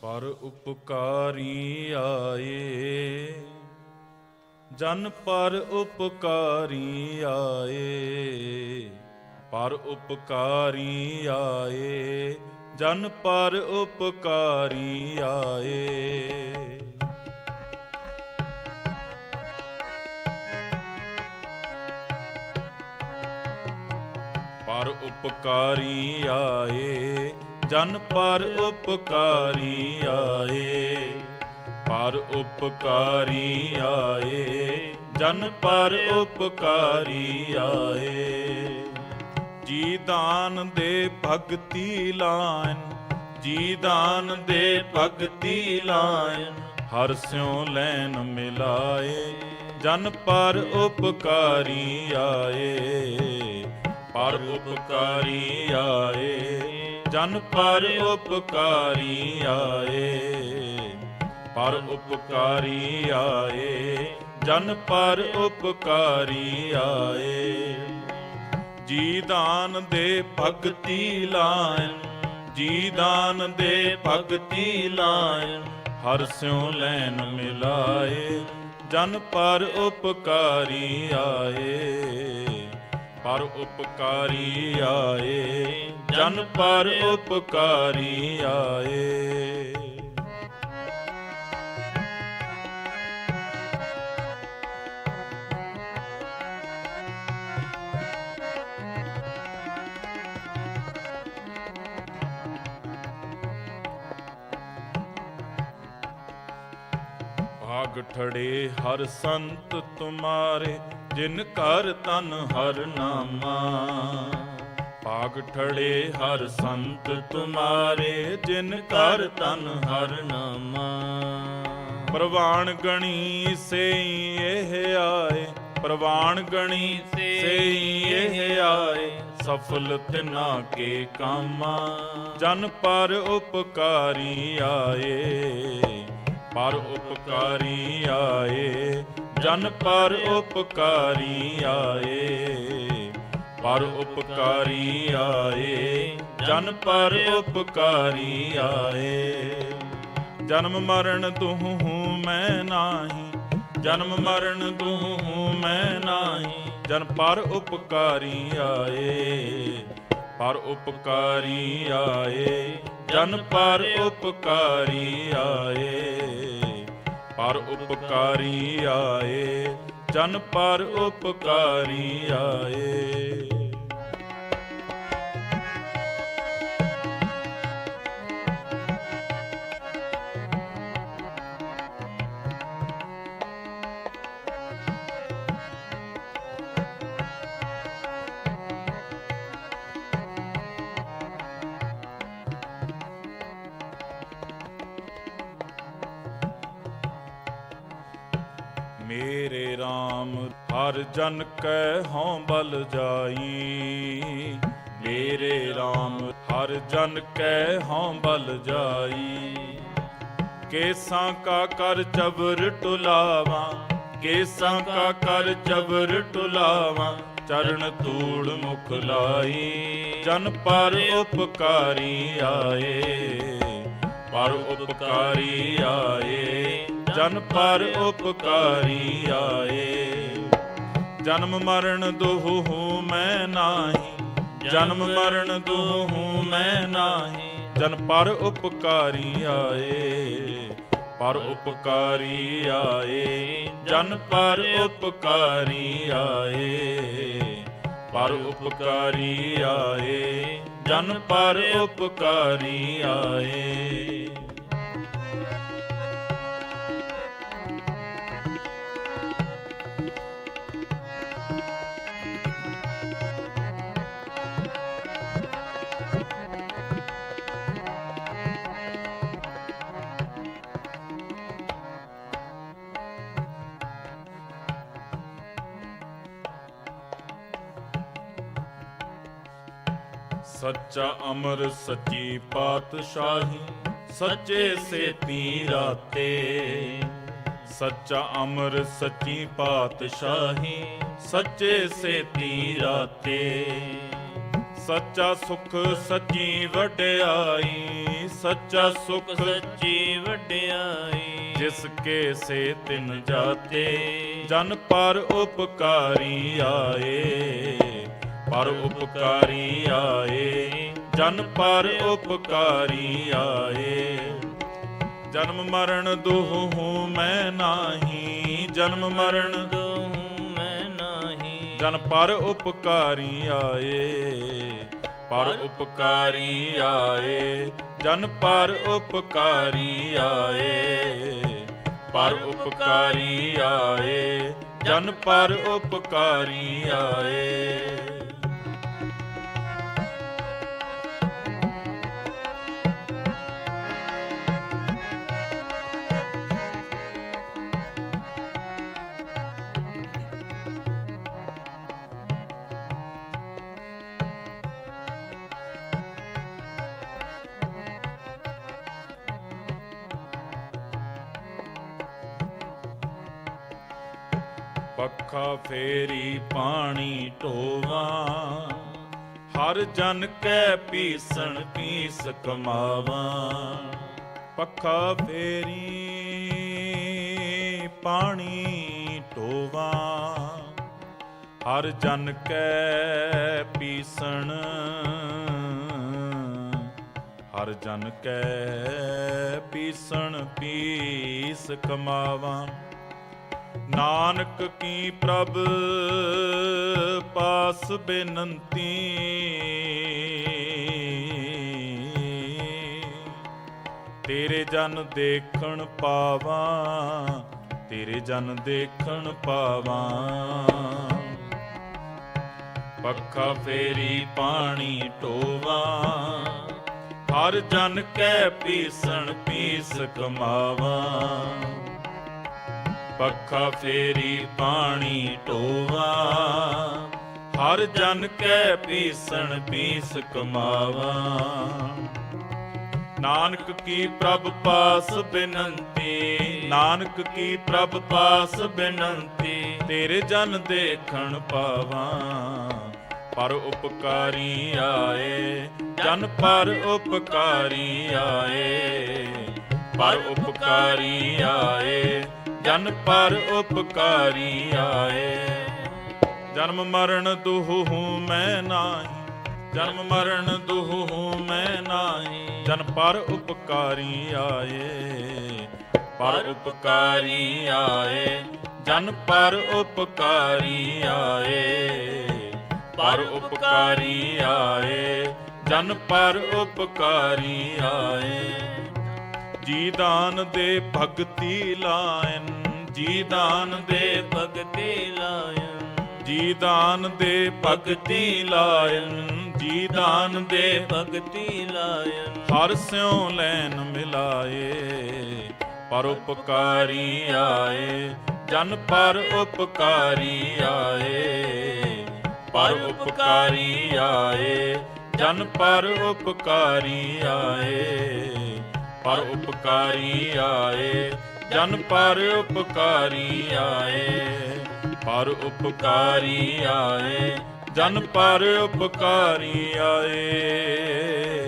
ਪਰ ਉਪਕਾਰੀ ਆਏ। ਜਨ ਪਰ ਉਪਕਾਰੀ ਆਏ। ਪਰ ਉਪਕਾਰੀ ਆਏ। ਜਨ ਪਰ ਉਪਕਾਰੀ ਆਏ। ਪਰ ਉਪਕਾਰੀ ਆਏ। ਜਨ ਪਰ ਉਪਕਾਰੀ ਆਏ, ਪਰ ਉਪਕਾਰੀ ਆਏ, ਜਨ ਪਰ ਉਪਕਾਰੀ ਆਏ। ਜੀ ਦਾਨ ਦੇ ਭਗਤੀ ਲਾਇਨ, ਜੀ ਦਾਨ ਦੇ ਭਗਤੀ ਲਾਇਨ, ਹਰ ਸਿਉ ਲੈਨ ਮਿਲਾਏ। ਜਨ ਪਰ ਉਪਕਾਰੀ ਆਏ, ਪਰ ਉਪਕਾਰੀ ਆਏ। ਜਨ ਪਰ ਉਪਕਾਰੀ ਆਏ, ਪਰ ਉਪਕਾਰੀ ਆਏ, ਜਨ ਪਰ ਉਪਕਾਰੀ ਆਏ। ਜੀ ਦਾਨ ਦੇ ਭਗਤੀ ਲਾਇਨ ਜੀ ਦਾਨ ਦੇ ਭਗਤੀ ਲਾਇਨ ਹਰ ਸਿਉ ਲੈਨ ਮਿਲਾਏ, ਜਨ ਪਰ ਉਪਕਾਰੀ ਆਏ। ਪਰ ਉਪਕਾਰੀ ਆਏ ਜਨ ਪਰ ਉਪਕਾਰੀ ਆਏ। ਭਾਗ ਠੜੇ ਹਰ ਸੰਤ ਤੁਮਾਰੇ ਜਿਨ ਕਰ ਤਨ ਹਰ ਨਾਮਾ। ਭਾਗ ਠੜੇ ਹਰ ਸੰਤ ਤੁਮਾਰੇ, ਜਿਨ ਕਰ ਤਨ ਹਰ ਨਾਮਾ। ਪ੍ਰਵਾਨ ਗਣੀ ਸੇਈ ਇਹ ਆਏ, ਪ੍ਰਵਾਨ ਗਣੀ ਸੇਈ ਇਹ ਆਏ, ਸਫਲ ਤਿਨਾ ਕੇ ਕਾਮਾ। ਜਨ ਪਰ ਉਪਕਾਰੀ ਆਏ। ਪਰ ਉਪਕਾਰੀ ਆਏ, ਜਨ ਪਰ ਉਪਕਾਰੀ ਆਏ। ਪਰ ਉਪਕਾਰੀ ਆਏ, ਜਨ ਪਰ ਉਪਕਾਰੀ ਆਏ। ਜਨਮ ਮਰਨ ਤੂੰ ਮੈਂ ਨਾਹੀ, ਜਨਮ ਮਰਨ ਤੂੰ ਮੈਂ ਨਾਹੀ। ਜਨ ਪਰ ਉਪਕਾਰੀ ਆਏ ਪਰ ਉਪਕਾਰੀ ਆਏ ਜਨ ਪਰ ਉਪਕਾਰੀ ਆਏ। ਪਰ ਉਪਕਾਰੀ ਆਏ ਜਨ ਪਰ ਉਪਕਾਰੀ ਆਏ। ਮੇਰੇ RAM ਹਰ ਜਨ ਕੈ ਹਉ ਬਲ ਜਾਈ। ਮੇਰੇ RAM ਹਰ ਜਨ ਕੈ ਹਉ ਬਲ ਜਾਈ। ਕੇਸਾਂ ਕਾ ਕਰ ਜਬਰ ਟੁਲਾਵਾ, ਕੇਸਾਂ ਕਾ ਕਰ ਜਬਰ ਟੁਲਾਵਾ, ਚਰਨ ਧੂੜ ਮੁਖ ਲਾਈ। ਜਨ ਪਰ ਉਪਕਾਰੀ ਆਏ, ਪਰ ਉਪਕਾਰੀ ਆਏ। ਜਨ ਪਰ ਉਪਕਾਰੀ ਆਏ। ਜਨਮ ਮਰਨ ਦੋਹੂ ਮੈਂ ਨਾਹੀ। ਜਨਮ ਮਰਨ ਦੋਹੂ ਮੈਂ ਨਾਹੀ। ਜਨ ਪਰ ਉਪਕਾਰੀ ਆਏ। ਪਰ ਉਪਕਾਰੀ ਆਏ। ਜਨ ਪਰ ਉਪਕਾਰੀ ਆਏ। ਪਰ ਉਪਕਾਰੀ ਆਏ। ਜਨ ਪਰ ਉਪਕਾਰੀ ਆਏ। ਸੱਚਾ ਅਮਰ ਸੱਚੀ ਪਾਤਸ਼ਾਹੀ ਸੱਚੇ ਸੇਤੀ ਰਾਤੇ। ਸੱਚਾ ਅਮਰ ਸੱਚੀ ਪਾਤਸ਼ਾਹੀ ਸੱਚੇ ਸੇਤੀ ਰਾਤੇ। ਸੱਚਾ ਸੁਖ ਸੱਚੀ ਵਡਿਆਈ ਸੱਚਾ ਸੁਖ ਸੱਚੀ ਵਡਿਆਈ। ਜਿਸ ਕੇ ਸੇ ਤਿਨ ਜਾਤੇ ਜਨ ਪਰ ਉਪਕਾਰੀ ਆਏ। ਪਰ ਉਪਕਾਰੀ ਆਏ। ਜਨ ਪਰ ਉਪਕਾਰੀ ਆਏ। ਜਨਮ ਮਰਨ ਦੁਹੂ ਮੈਂ ਨਾਹੀ। ਜਨਮ ਮਰਨ ਦੋਹੂੰ ਮੈਂ ਨਾਹੀ ਜਨ ਪਰ ਉਪਕਾਰੀ ਆਏ। ਪਰ ਉਪਕਾਰੀ ਆਏ। ਜਨ ਪਰ ਉਪਕਾਰੀ ਆਏ। ਪਰ ਉਪਕਾਰੀ ਆਏ। ਜਨ ਪਰ ਉਪਕਾਰੀ ਆਏ। ਪੱਖਾ ਫੇਰੀ ਪਾਣੀ ਢੋਵਾ। ਹਰ ਜਨ ਕੈ ਪੀਸਣ ਪੀਸ ਕਮਾਵਾ। ਪੱਖਾ ਫੇਰੀ ਪਾਣੀ ਢੋਵਾ। ਹਰ ਜਨ ਕੈ ਪੀਸਣ, ਹਰ ਜਨ ਕੈ ਪੀਸਣ ਪੀਸ ਕਮਾਵਾ। ਨਾਨਕ ਕੀ ਪ੍ਰਭ ਪਾਸ ਬੇਨੰਤੀ? ਤੇਰੇ ਜਨ ਦੇਖਣ ਪਾਵਾਂ, ਤੇਰੇ ਜਨ ਦੇਖਣ ਪਾਵਾਂ। ਪੱਖਾ ਫੇਰੀ ਪਾਣੀ ਢੋਵਾ, ਹਰ ਜਨ ਕੈ ਪੀਸਣ, ਪੀਸ ਕਮਾਵਾਂ। ਪੱਖਾ ਫੇਰੀ ਪਾਣੀ ਢੋਵਾ, ਹਰ ਜਨ ਕੈ ਪੀਸਣ ਪੀਸ ਕਮਾਵਾ। ਨਾਨਕ ਕੀ ਪ੍ਰਭ ਪਾਸ ਬਿਨੰਤੀ, ਨਾਨਕ ਕੀ ਪ੍ਰਭ ਪਾਸ ਬਿਨੰਤੀ, ਤੇਰੇ ਜਨ ਦੇਖਣ ਪਾਵਾਂ। ਪਰ ਉਪਕਾਰੀ ਆਏ, ਜਨ ਪਰ ਉਪਕਾਰੀ ਆਏ। ਪਰ ਉਪਕਾਰੀ ਆਏ ਜਨ ਪਰ ਉਪਕਾਰੀ ਆਏ। ਜਨਮ ਮਰਨ ਦੁਹੂ ਮੈਂ ਨਾਹੀ। ਜਨਮ ਮਰਨ ਦੁਹੂ ਮੈਂ ਨਾਹੀ। ਜਨ ਪਰ ਉਪਕਾਰੀ ਆਏ। ਪਰ ਉਪਕਾਰੀ ਆਏ। ਜਨ ਪਰ ਉਪਕਾਰੀ ਆਏ। ਪਰ ਉਪਕਾਰੀ ਆਏ। ਜਨ ਪਰ ਉਪਕਾਰੀ ਆਏ। ਜੀ ਦਾਨ ਦੇ ਭਗਤੀ ਲਾਇਨ ਜੀ ਦਾਨ ਦੇ ਭਗਤੀ ਲਾਇਨ। ਜੀ ਦਾਨ ਦੇ ਭਗਤੀ ਲਾਇਨ ਜੀ ਦਾਨ ਦੇ ਭਗਤੀ ਲਾਇਨ। ਹਰ ਸਿਉ ਲੈਨ ਮਿਲਾਏ ਪਰ ਉਪਕਾਰੀ ਆਏ। ਜਨ ਪਰ ਉਪਕਾਰੀ ਆਏ ਪਰ ਉਪਕਾਰੀ ਆਏ। ਜਨ ਪਰ ਉਪਕਾਰੀ ਆਏ। ਪਰ ਉਪਕਾਰੀ ਆਏ ਜਨ ਪਰ ਉਪਕਾਰੀ ਆਏ। ਪਰ ਉਪਕਾਰੀ ਆਏ ਜਨ ਪਰ ਉਪਕਾਰੀ ਆਏ।